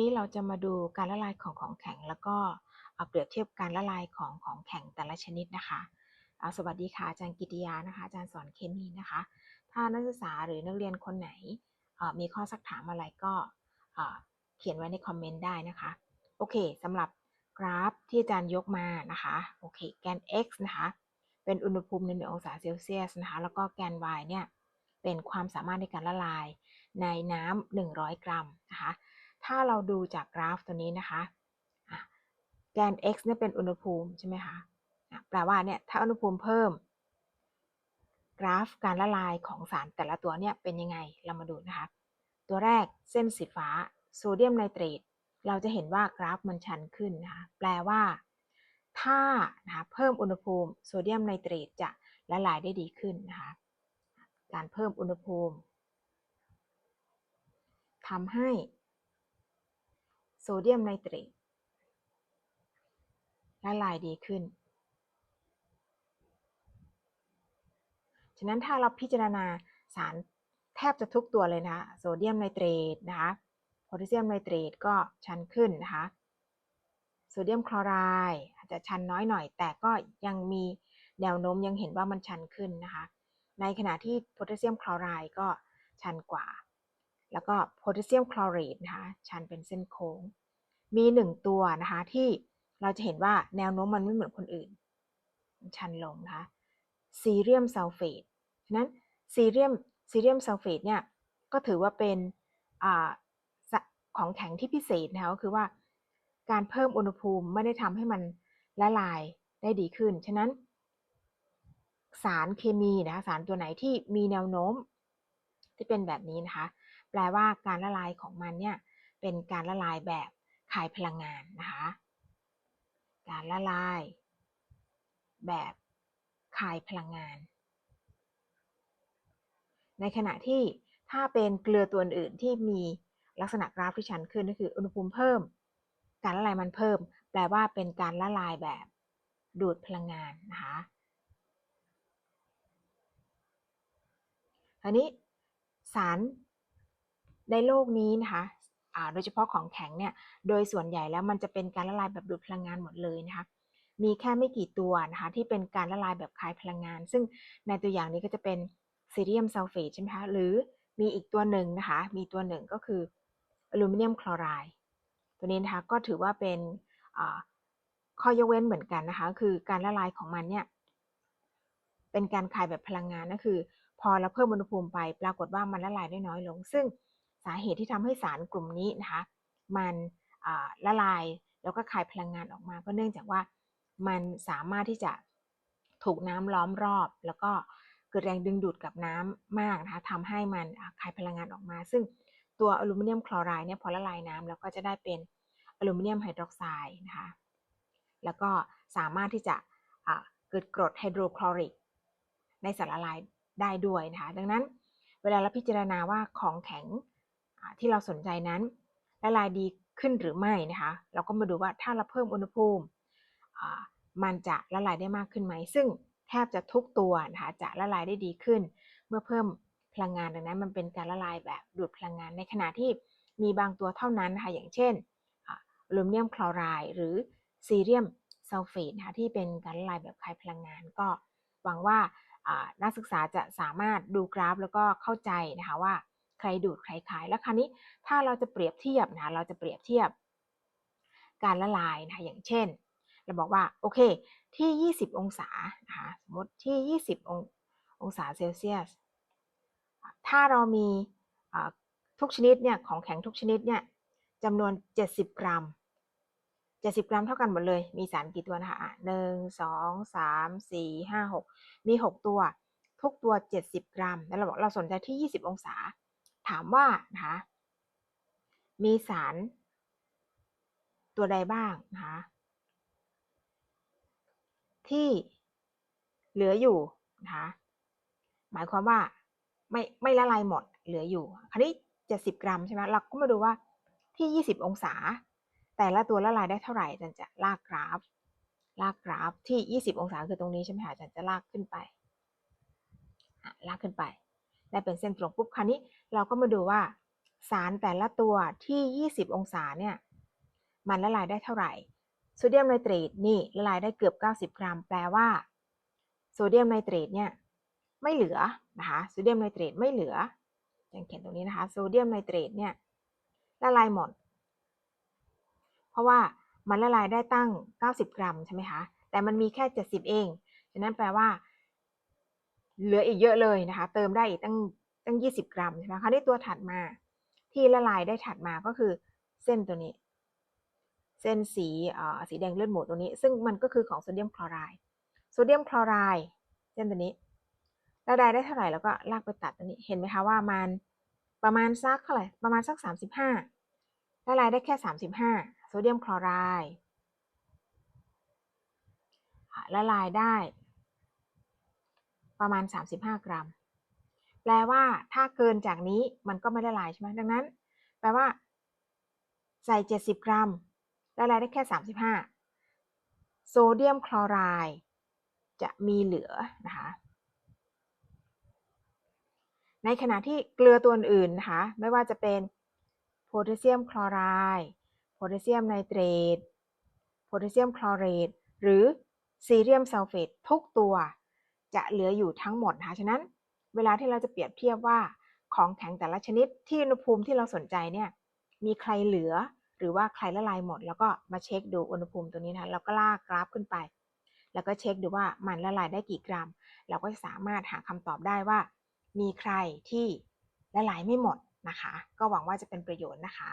นี้เราจะมาดูการละลายของของแข็ง แล้วก็เอาเปรียบเทียบการละลายของของแข็งแต่ละชนิดนะคะอ่าสวัสดีค่ะอาจารย์กิติยานะคะอาจารย์สอนเคมีนะคะ ถ้านักศึกษาหรือนักเรียนคนไหนมีข้อสักถามอะไรก็เอ่อเขียนไว้ในคอมเมนต์ได้นะคะ โอเคสำหรับกราฟที่อาจารย์ยกมานะคะโอเคแกน x นะคะเป็นอุณหภูมิในหนึ่งองศาเซลเซียสนะคะแล้วก็แกน y เนี่ยเป็นความสามารถในการละลายในน้ำ100 กรัมนะคะ ถ้าเราดูจากกราฟตัวนี้นะคะแกน x เนี่ยเป็นอุณหภูมิใช่ไหมคะแปลว่าเนี่ยถ้าอุณหภูมิเพิ่ม กราฟการละลายของสารแต่ละตัวเนี่ยเป็นยังไงเรามาดูนะคะ ตัวแรกเส้นสีฟ้าโซเดียมไนเตรตเราจะเห็นว่ากราฟมันชันขึ้นนะคะแปลว่า ถ้านะคะเพิ่มอุณหภูมิโซเดียมไนเตรตจะละลายได้ดีขึ้นนะคะการเพิ่มอุณหภูมิทำให้ เดียมไนเตรตละลายดีขึ้น ฉะนั้นถ้าเราพิจารณาสารแทบจะทุกตัวเลยนะคะโซเดียมไนเตรตนะคะโพแทสเซียมไนเตรตก็ชันขึ้นนะคะโซเดียมคลอไรด์อาจจะชันน้อยหน่อย แต่ก็ยังมีแนวโน้มยังเห็นว่ามันชันขึ้นนะคะ ในขณะที่โพแทสเซียมคลอไรด์ก็ชันกว่า แล้วก็โพแทสเซียมคลอเรตนะคะชันเป็นเส้นโค้ง มีหนึ่งตัวนะคะที่เราจะเห็นว่าแนวโน้มมันไม่เหมือนคนอื่น ชันลงนะคะซีเรียมซัลเฟตฉะนั้นซีเรียมซีเรียมซัลเฟตเนี่ยก็ถือว่าเป็นอของแข็งที่พิเศษนะคะก็คือว่าการเพิ่มอุณหภูมิไม่ได้ทำให้มันละลายได้ดีขึ้น ฉะนั้น สารเคมีนะคะสารตัวไหนที่มีแนวโน้มที่เป็นแบบนี้นะคะ แปลว่าการละลายของมันเนี่ยเป็นการละลายแบบคายพลังงานนะคะ การละลาย แบบคายพลังงาน ในขณะที่ถ้าเป็นเกลือตัวอื่นที่มีลักษณะกราฟที่ชันขึ้นก็คืออุณหภูมิเพิ่ม การละลายมันเพิ่ม แปลว่าเป็นการละลายแบบดูดพลังงานนะคะอันนี้สาร ในโลกนี้นะคะโดยเฉพาะของแข็งเนี่ย โดยส่วนใหญ่แล้วมันจะเป็นการละลายแบบดูดพลังงานหมดเลยนะคะ มีแค่ไม่กี่ตัวนะคะที่เป็นการละลายแบบคายพลังงาน ซึ่งในตัวอย่างนี้ก็จะเป็นซีเรียมซัลเฟตใช่ไหมคะ หรือมีอีกตัวหนึ่งนะคะ มีตัวหนึ่งก็คืออลูมิเนียมคลอไรด์ ตัวนี้นะคะก็ถือว่าเป็นข้อยกเว้นเหมือนกันนะคะ คือการละลายของมันเนี่ยเป็นการคายแบบพลังงานนั่นคือ พอเราเพิ่มอุณหภูมิไป ปรากฏว่ามันละลายได้น้อยลง ซึ่ง สาเหตุที่ทำให้สารกลุ่มนี้นะคะมันละลายแล้วก็คายพลังงานออกมา ก็เนื่องจากว่ามันสามารถที่จะถูกน้ำล้อมรอบ แล้วก็เกิดแรงดึงดูดกับน้ำมากนะคะทำให้มันคายพลังงานออกมา ซึ่งตัวอลูมิเนียมคลอไรด์เนี่ยพอละลายน้ำแล้วก็จะได้เป็นอลูมิเนียมไฮดรอกไซด์นะคะแล้วก็สามารถที่จะเกิดกรดไฮโดรคลอริกในสารละลายได้ด้วยนะคะดังนั้นเวลาเราพิจารณาว่าของแข็ง ที่เราสนใจนั้นละลายดีขึ้นหรือไม่นะคะ เราก็มาดูว่าถ้าเราเพิ่มอุณหภูมิมันจะละลายได้มากขึ้นไหม ซึ่งแทบจะทุกตัวนะคะจะละลายได้ดีขึ้น เมื่อเพิ่มพลังงานดังนั้นมันเป็นการละลายแบบดูดพลังงาน ในขณะที่มีบางตัวเท่านั้นนะคะอย่างเช่นอลูมิเนียมคลอไรด์หรือซีเรียมซัลเฟตนะคะที่เป็นการละลายแบบคายพลังงาน ก็หวังว่านักศึกษาจะสามารถดูกราฟแล้วก็เข้าใจนะคะว่า ใครดูดใครขายแล้วคราวนี้ถ้าเราจะเปรียบเทียบนะเราจะเปรียบเทียบ การละลายนะอย่างเช่น เราบอกว่าโอเคที่ 20 องศานะคะสมมติที่ 20 ององศาเซลเซียสถ้าเรามีทุกชนิดเนี่ยของแข็งทุกชนิดเนี่ยจำนวน 70 กรัม 70 กรัมเท่ากันหมดเลย มีสารกี่ตัวนะคะหนึ่งสองสามสี่ห้าหกมี 6 ตัว ทุกตัว 70 กรัม แล้วเราบอกเราสนใจที่ 20 องศา ถามว่านะคะมีสาร ตัวใดบ้างนะคะที่เหลืออยู่นะคะหมายความว่าไม่ไม่ละลายหมดเหลืออยู่คราวนี้70กรัมใช่ไหมเราก็มาดูว่าที่ 20 องศา แต่ละตัวละลายได้เท่าไหร่จารย์จะลากกราฟ ลากกราฟที่ 20 องศาคือตรงนี้ใช่ไหมคะอาจารย์จะลากขึ้นไปลากขึ้นไป ได้เป็นเส้นตรงปุ๊บคราวนี้เราก็มาดูว่าสารแต่ละตัวที่ 20 องศาเนี่ยมันละลายได้เท่าไหร่โซเดียมไนเตรตนี่ละลายได้เกือบ 90 กรัม แปลว่าโซเดียมไนเตรตเนี่ยไม่เหลือนะคะโซเดียมไนเตรตไม่เหลืออย่างเขียนตรงนี้นะคะโซเดียมไนเตรตเนี่ยละลายหมด เพราะว่ามันละลายได้ตั้ง 90 กรัมใช่ไหมคะแต่มันมีแค่ 70 เองฉะนั้นแปลว่า เหลืออีกเยอะเลยนะคะ เติมได้อีกตั้งตั้ง 20 กรัมใช่ไหมคะนี่ตัวถัดมาที่ละลายได้ถัดมาก็คือเส้นตัวนี้ เส้นสีสีแดงเลือดหมูตัวนี้ ซึ่งมันก็คือของโซเดียมคลอไรด์โซเดียมคลอไรด์เส้นตัวนี้ละลายได้เท่าไหร่แล้วก็ลากไปตัดตัวนี้เห็นไหมคะว่ามันประมาณสักเท่าไหร่ประมาณสัก 35ละลายได้แค่ 35 โซเดียมคลอไรด์ละลายได้ ประมาณ 35 กรัม แปลว่าถ้าเกินจากนี้มันก็ไม่ละลายใช่ไหมดังนั้น แปลว่า ใส่ 70 กรัมละลายได้แค่ 35 โซเดียมคลอไรด์จะมีเหลือนะคะในขณะที่เกลือตัวอื่นนะคะไม่ว่าจะเป็นโพแทสเซียมคลอไรด์โพแทสเซียมไนเตรตโพแทสเซียมคลอเรตหรือซีเรียมซัลเฟตทุกตัว จะเหลืออยู่ทั้งหมดนะคะฉะนั้น เวลาที่เราจะเปรียบเทียบว่าของแข็งแต่ละชนิดที่อุณหภูมิที่เราสนใจเนี่ยมีใครเหลือหรือว่าใครละลายหมด แล้วก็มาเช็คดูอุณหภูมิตัวนี้นะแล้วก็ลากกราฟขึ้นไป แล้วก็เช็คดูว่ามันละลายได้กี่กรัม เราก็สามารถหาคำตอบได้ว่า มีใครที่ละลายไม่หมดนะคะ ก็หวังว่าจะเป็นประโยชน์นะคะ